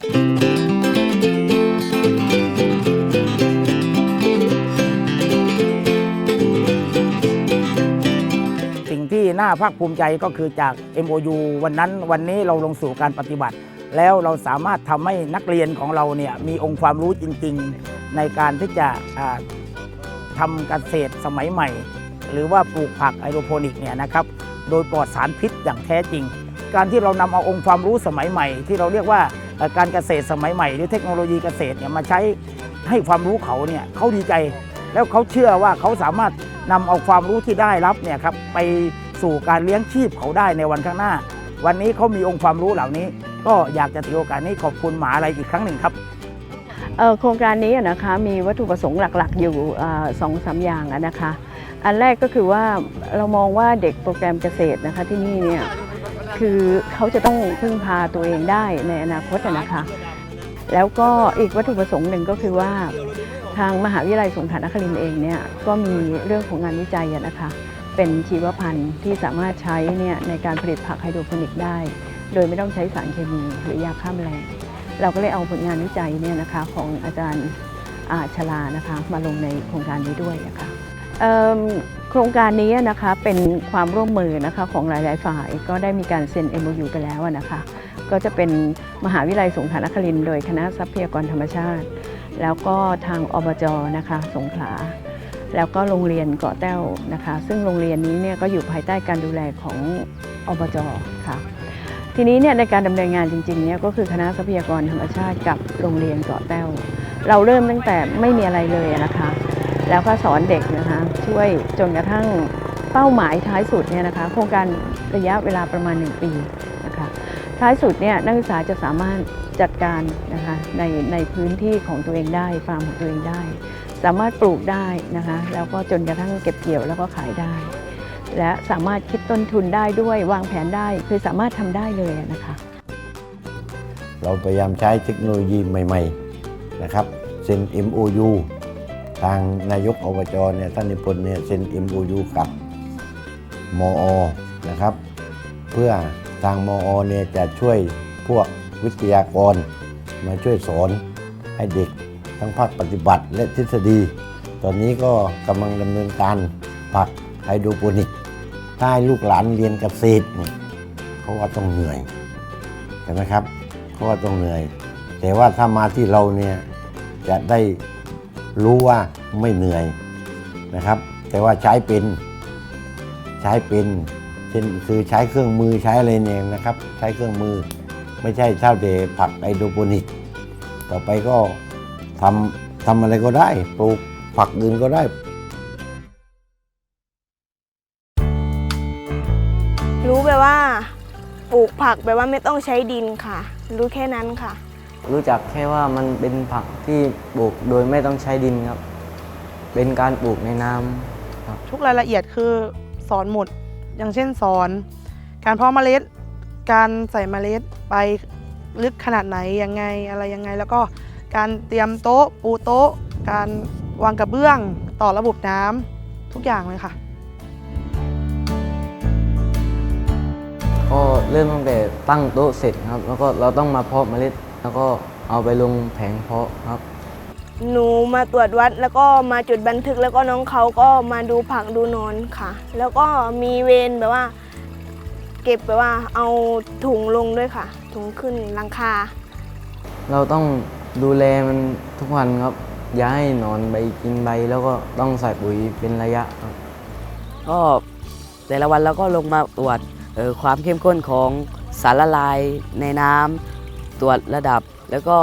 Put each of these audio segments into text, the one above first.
สิ่งที่น่าภาคภูมิใจก็คือจาก MOU วันนั้นวันนี้เราลงสู่การปฏิบัติ แล้วเราสามารถทำให้นักเรียนของเราเนี่ยมีองค์ความรู้จริง ๆ ในการที่จะทำเกษตรสมัยใหม่ หรือว่าปลูกผักไฮโดรโปนิกเนี่ยนะครับโดยปลอดสารพิษอย่างแท้จริง การที่เรานำเอาองค์ความรู้สมัยใหม่ ที่เราเรียกว่าการเกษตรสมัยใหม่ หรือเทคโนโลยีเกษตรเนี่ยมาใช้ให้ความรู้เขาเนี่ยเขาดีใจ แล้วเขาเชื่อว่าเขาสามารถนำเอาความรู้ที่ได้รับเนี่ยครับไปสู่การเลี้ยงชีพเขาได้ในวันข้างหน้า วันนี้เขามีองค์ความรู้เหล่านี้ ก็อยากจะถือโอกาสนี้ขอบคุณหมาอะไรอีกครั้งหนึ่งครับโครงการนี้นะคะมีวัตถุประสงค์หลักๆ อยู่สองสามอย่างนะคะ อันแรกก็คือว่าเรามองว่าเด็กโปรแกรมเกษตรนะคะที่นี่เนี่ย คือเขาจะต้องพึ่งพาตัวเองได้ในอนาคตนะคะ แล้วก็อีกวัตถุประสงค์หนึ่งก็คือว่าทางมหาวิทยาลัยสงขลานครินทร์เองเนี่ยก็มีเรื่องของงานวิจัยนะคะ เป็นชีวพันธุ์ที่สามารถใช้เนี่ยในการผลิตผักไฮโดรโปนิกได้ โดยไม่ต้องใช้สารเคมีหรือยาฆ่าแมลงเราก็เลยเอาผลงานวิจัยเนี่ยนะคะของอาจารย์อาชลานะคะมาลงในโครงการนี้ด้วยนะคะ โครงการนี้นะคะเป็นความร่วมมือนะคะของหลาย ๆ ฝ่ายก็ได้มีการเซ็น MOU ไปแล้วนะคะ ก็จะเป็นมหาวิทยาลัยสงขลานครินทร์โดยคณะทรัพยากรธรรมชาติ แล้วก็ทางอบจนะคะสงขลาแล้วก็โรงเรียนเกาะแต้วนะคะ ซึ่งโรงเรียนนี้เนี่ยก็อยู่ภายใต้การดูแลของอบจค่ะทีนี้เนี่ยในการดำเนินงานจริง ๆ เนี่ยก็คือคณะทรัพยากรธรรมชาติกับโรงเรียนเกาะแต้วเราเริ่มตั้งแต่ไม่มีอะไรเลยนะคะ แล้วก็สอนเด็กนะคะ ช่วยจนกระทั่งเป้าหมายท้ายสุดเนี่ยนะคะโครงการระยะเวลาประมาณ 1 ปีนะคะท้ายสุดเนี่ยนักศึกษาจะสามารถจัดการนะคะในในพื้นที่ของตัวเองได้ฟาร์มของตัวเองได้ สามารถปลูกได้นะคะแล้วก็จนกระทั่งเก็บเกี่ยวแล้วก็ขายได้ และสามารถคิดต้นทุนได้ด้วยวางแผนได้คือสามารถทำได้เลยนะคะเราพยายามใช้เทคโนโลยีใหม่ ๆ นะครับเซ็น MOU ทางนายกอบจเนี่ยท่านนิพนธ์เนี่ยเซ็น MOU กับมอนะครับ เพื่อทางมอเนี่ยจะช่วยพวกวิทยากร มาช่วยสอนให้เด็กทั้งภาคปฏิบัติและทฤษฎี ตอนนี้ก็กำลังดำเนินการผักไฮโดรโปนิกถ้าให้ลูกหลานเรียนเกษตรเนี่ยเขาว่าต้องเหนื่อยใช่ไหมครับเขาว่าต้องเหนื่อย แต่ว่าถ้ามาที่เราเนี่ยจะได้ รู้ว่าไม่เหนื่อยนะครับ แต่ว่าใช้เป็นใช้เป็นเช่นคือใช้เครื่องมือใช้อะไรเนี่ยนะครับ ใช้เครื่องมือไม่ใช่เท่าเดผักไอโดรโปนิก ต่อไปก็ทำทำอะไรก็ได้ปลูกผักอื่นก็ได้รู้ไปว่าปลูกผักแปลว่าไม่ต้องใช้ดินค่ะ รู้แค่นั้นค่ะ รู้จักแค่ว่ามันเป็นผักที่ปลูกโดยไม่ต้องใช้ดินครับ เป็นการปลูกในน้ำครับ ทุกรายละเอียดคือสอนหมด อย่างเช่นสอน การเพาะเมล็ด การใส่เมล็ดไปลึกขนาดไหนยังไงอะไรยังไง แล้วก็การเตรียมโต๊ะปูโต๊ะ การวางกระเบื้องต่อระบบน้ำทุกอย่างเลยค่ะก็เริ่มตั้งแต่ตั้งโต๊ะเสร็จครับ แล้วก็เราต้องมาเพาะเมล็ด แล้วก็เอาไปลงแผงเพาะครับ หนูมาตรวจวัดแล้วก็มาจุดบันทึกแล้วก็น้องเขาก็มาดูผักดูนอนค่ะ แล้วก็มีเวรแบบว่า เก็บแบบว่าเอาถุงลงด้วยค่ะ ถุงขึ้นหลังคา เราต้องดูแลมันทุกวันครับ อย่าให้หนอนใบกินใบแล้วก็ต้องใส่ปุ๋ยเป็นระยะครับ ก็แต่ละวันเราก็ลงมาตรวจเอ่อความเข้มข้นของสารละลายในน้ำ ตรวจระดับ แล้วก็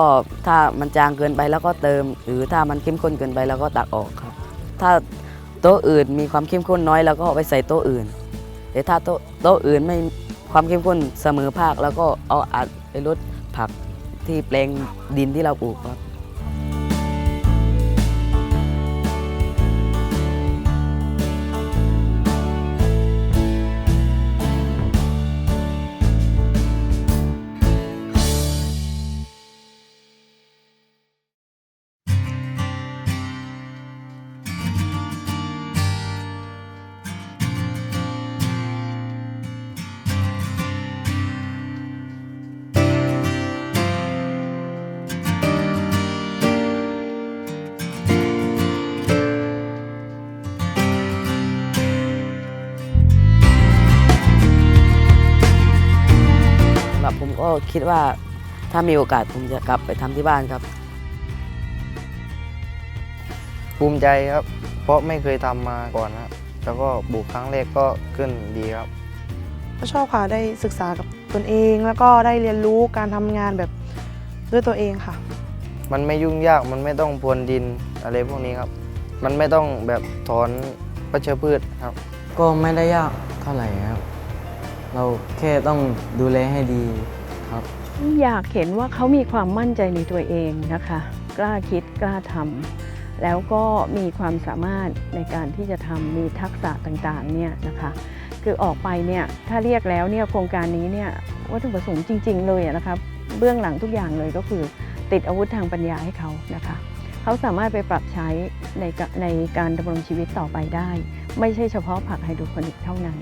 ถ้ามันจางเกินไปแล้วก็เติม หรือถ้ามันเข้มข้นเกินไปแล้วก็ตักออกครับ ถ้าโต๊ะอื่นมีความเข้มข้นน้อยแล้วก็เอาไปใส่โต๊ะอื่น แต่ถ้าโต๊ะโต๊ะอื่นไม่ความเข้มข้นเสมอภาค แล้วก็เอาอัดไปลดผักที่แปลงดินที่เราปลูกครับ ก็คิดว่าถ้ามีโอกาสผมจะกลับไปทำที่บ้านครับ ภูมิใจครับ เพราะไม่เคยทำมาก่อนครับแล้วก็บุกครั้งแรกก็ขึ้นดีครับ ก็ชอบค่ะได้ศึกษากับตนเองแล้วก็ได้เรียนรู้การทำงานแบบด้วยตัวเองค่ะ มันไม่ยุ่งยากมันไม่ต้องพรวนดินอะไรพวกนี้ครับ มันไม่ต้องแบบถอนวัชพืชครับ ก็ไม่ได้ยากเท่าไหร่ครับ เราแค่ต้องดูแลให้ดี ครับ อยากเห็นว่าเขามีความมั่นใจในตัวเองนะคะ กล้าคิดกล้าทำแล้วก็มีความสามารถในการที่จะทำมีทักษะต่างๆเนี่ยนะคะคือออกไปเนี่ยถ้าเรียกแล้วเนี่ยโครงการนี้เนี่ยวัตถุประสงค์จริง ๆ เลยอะนะคะเบื้องหลังทุกอย่างเลยก็คือ ติดอาวุธทางปัญญาให้เขานะคะเขาสามารถไปปรับใช้ในกะในการดำรงชีวิตต่อไปได้ ไม่ใช่เฉพาะผักไฮโดรโปนิกเท่านั้น